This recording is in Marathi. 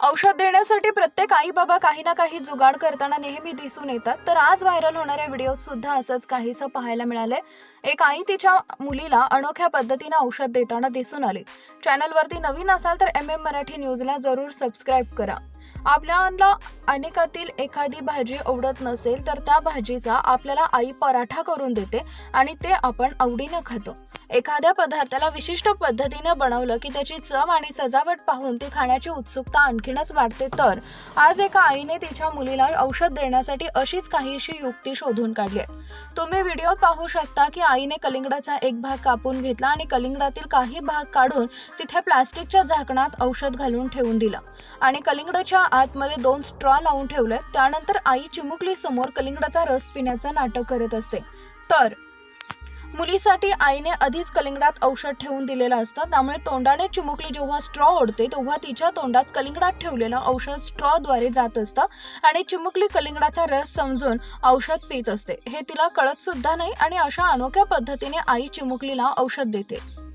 औषध देण्यासाठी प्रत्येक आई बाबा काही ना काही जुगाड करताना नेहमी दिसून येतात. तर आज व्हायरल होणाऱ्या व्हिडिओत सुद्धा असंच काहीसं पाहायला मिळालंय. एक आई तिच्या मुलीला अनोख्या पद्धतीनं औषध देताना दिसून आली. चॅनलवरती नवीन असाल तर एम एम मराठी न्यूजला जरूर सबस्क्राईब करा. आपल्याला अनेकातील एखादी भाजी आवडत नसेल तर त्या भाजीचा आपल्याला आई पराठा करून देते आणि ते आपण आवडीनं खातो. एखाद्या पदार्थाला विशिष्ट पद्धतीनं बनवलं की त्याची चव आणि सजावट पाहून ती खाण्याची उत्सुकता आणखीनच वाढते. तर आज एका आईने तिच्या मुलीला औषध देण्यासाठी अशीच काहीशी युक्ती शोधून काढली आहे. तुम्ही व्हिडिओ पाहू शकता की आईने कलिंगडाचा एक भाग कापून घेतला आणि कलिंगडातील काही भाग काढून तिथे प्लास्टिकच्या झाकणात औषध घालून ठेवून दिलं. आणि कलिंगडाच्या आतमध्ये दोन स्ट्रॉ लावून ठेवले. त्यानंतर आई चिमुकली समोर कलिंगडाचा रस पिण्याचं नाटक करत असते. तर मुलीसाठी आईने आधीच कलिंगडात औषध ठेवून दिलेलं असतं. त्यामुळे तोंडाने चिमुकली जेव्हा स्ट्रॉ ओढते तेव्हा तिच्या तोंडात कलिंगडात ठेवलेलं औषध स्ट्रॉद्वारे जात असतं आणि चिमुकली कलिंगडाचा रस समजून औषध पित असते. हे तिला कळत सुद्धा नाही आणि अशा अनोख्या पद्धतीने आई चिमुकलीला औषध देते.